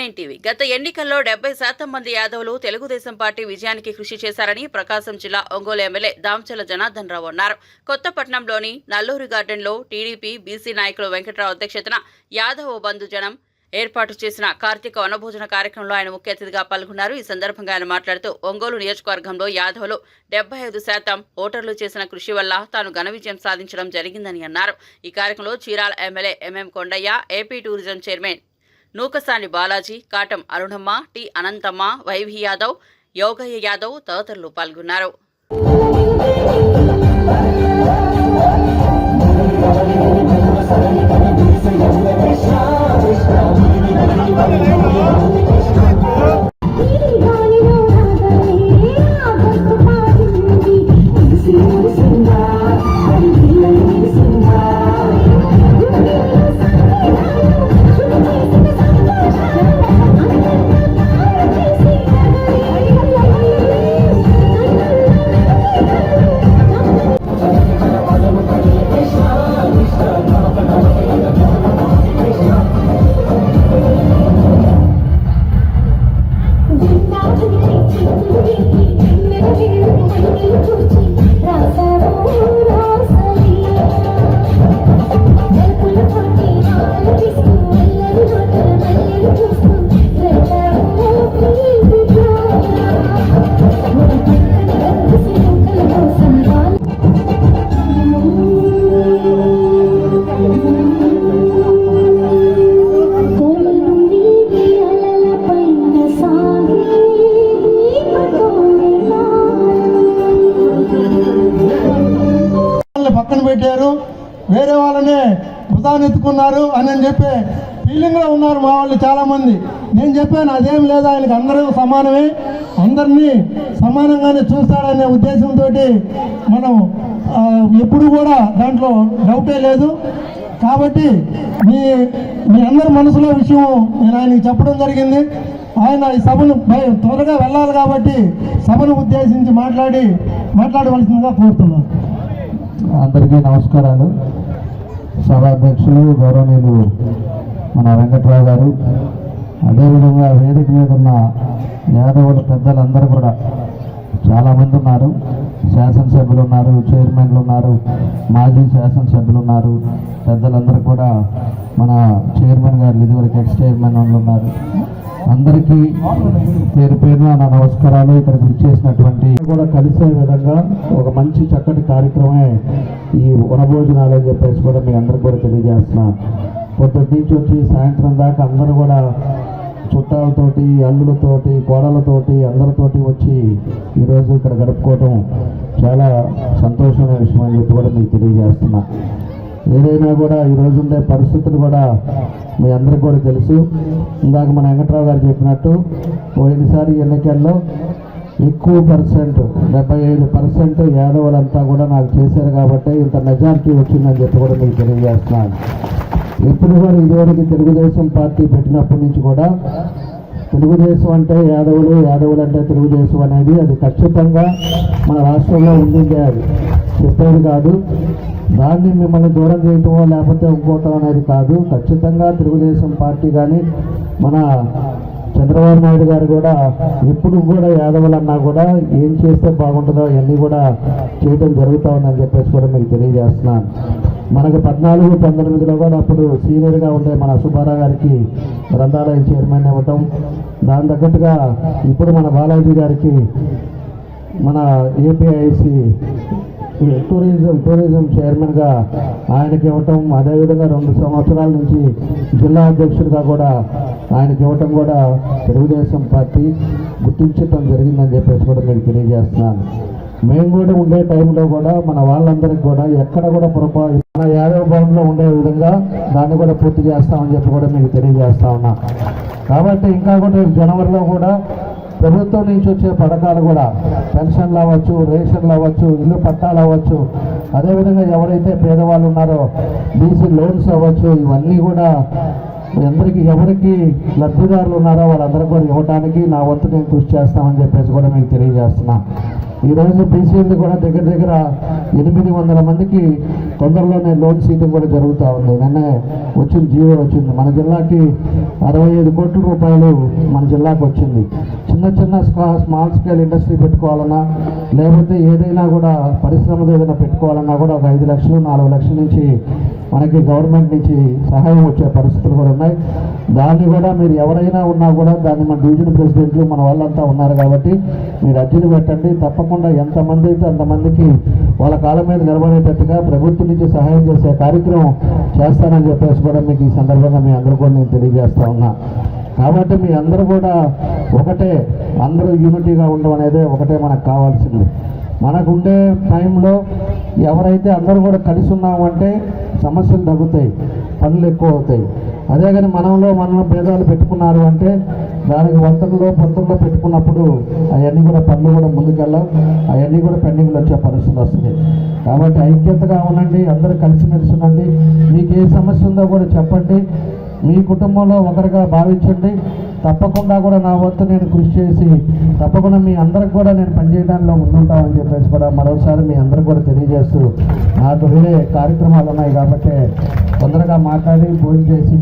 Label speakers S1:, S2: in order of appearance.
S1: A9 TV గత ఎన్నికల్లో డెబ్బై శాతం మంది యాదవులు తెలుగుదేశం పార్టీ విజయానికి కృషి చేశారని ప్రకాశం జిల్లా ఒంగోలు ఎమ్మెల్యే దామచల జనార్దన్ రావు అన్నారు. కొత్తపట్నంలోని నల్లూరు గార్డెన్లో టీడీపీ బీసీ నాయకులు వెంకట్రావు అధ్యక్షతన యాదవ బంధు జనం ఏర్పాటు చేసిన కార్తీక వనభోజన కార్యక్రమంలో ఆయన ముఖ్య అతిథిగా పాల్గొన్నారు. ఈ సందర్భంగా ఆయన మాట్లాడుతూ ఒంగోలు నియోజకవర్గంలో యాదవులు డెబ్బై ఐదు శాతం ఓటర్లు చేసిన కృషి వల్ల తాను ఘన విజయం సాధించడం జరిగిందని అన్నారు. ఈ కార్యక్రమంలో Chirala MLA MM Kondaiah AP tourism chairman Nukasani Balaji Katam Arunamma T Anantamma YV Yadav Yogaiah Yadav తదితరులు పాల్గొన్నారు.
S2: పక్కన పెట్టారు. వేరే వాళ్ళనే భుజాన్ని ఎత్తుకున్నారు అని అని చెప్పి ఫీలింగ్లో ఉన్నారు మా వాళ్ళు చాలామంది. నేను చెప్పాను అదేం లేదు ఆయనకి అందరూ సమానమే. అందరినీ సమానంగానే చూస్తాడనే ఉద్దేశంతో మనం ఎప్పుడు కూడా దాంట్లో డౌటే లేదు. కాబట్టి మీ మీ అందరి మనసులో విషయం నేను ఆయనకి చెప్పడం జరిగింది. ఆయన ఈ సభను త్వరగా వెళ్ళాలి కాబట్టి సభను ఉద్దేశించి మాట్లాడి మాట్లాడవలసిందిగా కోరుతున్నాను.
S3: అందరికీ నమస్కారాలు. సభాధ్యక్షులు గౌరవనీయులు మన వెంకట్రావు గారు. అదేవిధంగా వేదిక మీద ఉన్న యాదవుల పెద్దలందరూ కూడా చాలామంది ఉన్నారు. శాసనసభ్యులు ఉన్నారు చైర్మన్లు ఉన్నారు మాజీ శాసనసభ్యులు ఉన్నారు. పెద్దలందరూ కూడా మన చైర్మన్ గారు ఇదివరకు ఎక్స్ చైర్మన్ వాళ్ళు ఉన్నారు. అందరికీ పేరు పేరున నా నమస్కారాలు. ఇక్కడ విచ్చేసినటువంటి కూడా కలిసే విధంగా ఒక మంచి చక్కటి కార్యక్రమమే ఈ వనభోజనాలు అని చెప్పేసి కూడా మీ అందరికి కూడా తెలియజేస్తున్నాను పొద్దుటి నుంచి వచ్చి సాయంత్రం దాకా అందరూ కూడా చుట్టాలతోటి అల్లులతోటి కోడలతోటి అందరితోటి వచ్చి ఈరోజు ఇక్కడ గడుపుకోవటం చాలా సంతోషమైన విషయం అని చెప్పి కూడా మీకు తెలియజేస్తున్నాను ఏదైనా కూడా ఈ రోజు ఉండే పరిస్థితులు కూడా మీ అందరికీ కూడా తెలుసు. ఇందాక మన వెంకట్రావు గారు చెప్పినట్టు పోయినసారి ఎన్నికల్లో ఎక్కువ పర్సెంట్ డెబ్బై ఐదు పర్సెంట్ యాదవులంతా కూడా నాకు చేశారు కాబట్టి ఇంత మెజార్టీ వచ్చిందని చెప్పి కూడా మీకు తెలియజేస్తున్నాను. ఎప్పుడు కూడా ఇదివరకు తెలుగుదేశం పార్టీ పెట్టినప్పటి నుంచి కూడా తెలుగుదేశం అంటే యాదవులు యాదవులు అంటే తెలుగుదేశం అనేది అది ఖచ్చితంగా మన రాష్ట్రంలో ఉండిందే అది. చెప్పేది కాదు. దాన్ని మిమ్మల్ని దూరం చేయటమో లేకపోతే ఇంకోవటం అనేది కాదు. ఖచ్చితంగా తెలుగుదేశం పార్టీ కానీ మన చంద్రబాబు నాయుడు గారు కూడా ఎప్పుడు కూడా యాదవులన్నా కూడా ఏం చేస్తే బాగుంటుందో అవన్నీ కూడా చేయడం జరుగుతూ ఉందని చెప్పేసి కూడా మీకు తెలియజేస్తున్నాను. మనకు పద్నాలుగు పంతొమ్మిదిలో కూడా అప్పుడు సీనియర్గా ఉండే మన సుబ్బారావు గారికి గ్రంథాలయం చైర్మన్ ఇవ్వటం దాని తగ్గట్టుగా ఇప్పుడు మన బాలాజీ గారికి మన ఏపీఐసి టూరిజం టూరిజం చైర్మన్గా ఆయనకి ఇవ్వటం అదేవిధంగా రెండు సంవత్సరాల నుంచి జిల్లా అధ్యక్షుడిగా కూడా ఆయనకి ఇవ్వటం కూడా తెలుగుదేశం పార్టీ గుర్తించటం జరిగిందని చెప్పేసి కూడా మీకు తెలియజేస్తున్నాను. మేము కూడా ఉండే టైంలో కూడా మన వాళ్ళందరికీ కూడా ఎక్కడ కూడా పొరపాటు మన యాదవ భవన్లో ఉండే విధంగా దాన్ని కూడా పూర్తి చేస్తామని చెప్పి కూడా మీకు తెలియజేస్తా ఉన్నా. కాబట్టి ఇంకా కూడా జనవరిలో కూడా ప్రభుత్వం నుంచి వచ్చే పథకాలు కూడా పెన్షన్లు అవ్వచ్చు రేషన్లు అవ్వచ్చు ఇల్లు పట్టాలు అవ్వచ్చు. అదేవిధంగా ఎవరైతే పేదవాళ్ళు ఉన్నారో బీసీ లోన్స్ అవ్వచ్చు ఇవన్నీ కూడా అందరికీ ఎవరికి లబ్ధిదారులు ఉన్నారో వాళ్ళందరూ కూడా ఇవ్వడానికి నా వంతు నేను కృషి చేస్తామని చెప్పేసి కూడా మీకు తెలియజేస్తున్నాను ఈరోజు బీసీలు కూడా దగ్గర దగ్గర ఎనిమిది వందల మందికి తొందరలోనే లోన్ సీటింగ్ కూడా జరుగుతూ ఉంది. నిన్నే వచ్చింది జీవో వచ్చింది. మన జిల్లాకి అరవై ఐదు కోట్ల రూపాయలు మన జిల్లాకు వచ్చింది. చిన్న చిన్న స్కా- స్మాల్ స్కేల్ ఇండస్ట్రీ పెట్టుకోవాలన్నా లేకపోతే ఏదైనా కూడా పరిశ్రమలు ఏదైనా పెట్టుకోవాలన్నా కూడా ఒక ఐదు లక్షలు నాలుగు లక్షల నుంచి మనకి గవర్నమెంట్ నుంచి సహాయం వచ్చే పరిస్థితులు కూడా ఉన్నాయి. దాన్ని కూడా మీరు ఎవరైనా ఉన్నా కూడా దాన్ని మన డివిజన్ ప్రెసిడెంట్లు మన వాళ్ళంతా ఉన్నారు కాబట్టి మీరు అర్జీలు పెట్టండి. తప్పకుండా ఎంతమంది అయితే అంతమందికి వాళ్ళ కాలం మీద నిలబడేటట్టుగా ప్రభుత్వం నుంచి సహాయం చేసే కార్యక్రమం చేస్తానని చెప్పేసి కూడా మీకు ఈ సందర్భంగా మీ అందరూ కూడా నేను తెలియజేస్తా ఉన్నా. కాబట్టి మీ అందరూ కూడా ఒకటే అందరూ యూనిటీగా ఉండడం అనేది ఒకటే మనకు కావాల్సింది మనకుండే టైంలో ఎవరైతే అందరూ కూడా కలిసి ఉన్నామంటే సమస్యలు తగ్గుతాయి పనులు ఎక్కువ అవుతాయి అదే కానీ మనంలో మనం భేదాలు పెట్టుకున్నారు అంటే దానికి వంతనలో పొంతంలో పెట్టుకున్నప్పుడు అవన్నీ కూడా పనులు కూడా ముందుకెళ్ళాం అవన్నీ కూడా పెండింగ్లు వచ్చే పరిస్థితులు వస్తుంది. కాబట్టి ఐక్యతగా ఉండండి అందరూ కలిసిమెలిసి ఉండండి. మీకు ఏ సమస్య ఉందో కూడా చెప్పండి. మీ కుటుంబంలో ఒకరిగా భావించండి. తప్పకుండా కూడా నా వంతు నేను కృషి చేసి తప్పకుండా మీ అందరికి కూడా నేను పనిచేయడంలో ముందుంటామని చెప్పేసి కూడా మరోసారి మీ అందరికి కూడా తెలియజేస్తూ నాకు వేరే కార్యక్రమాలు ఉన్నాయి కాబట్టి తొందరగా మాట్లాడి భోజనం చేసి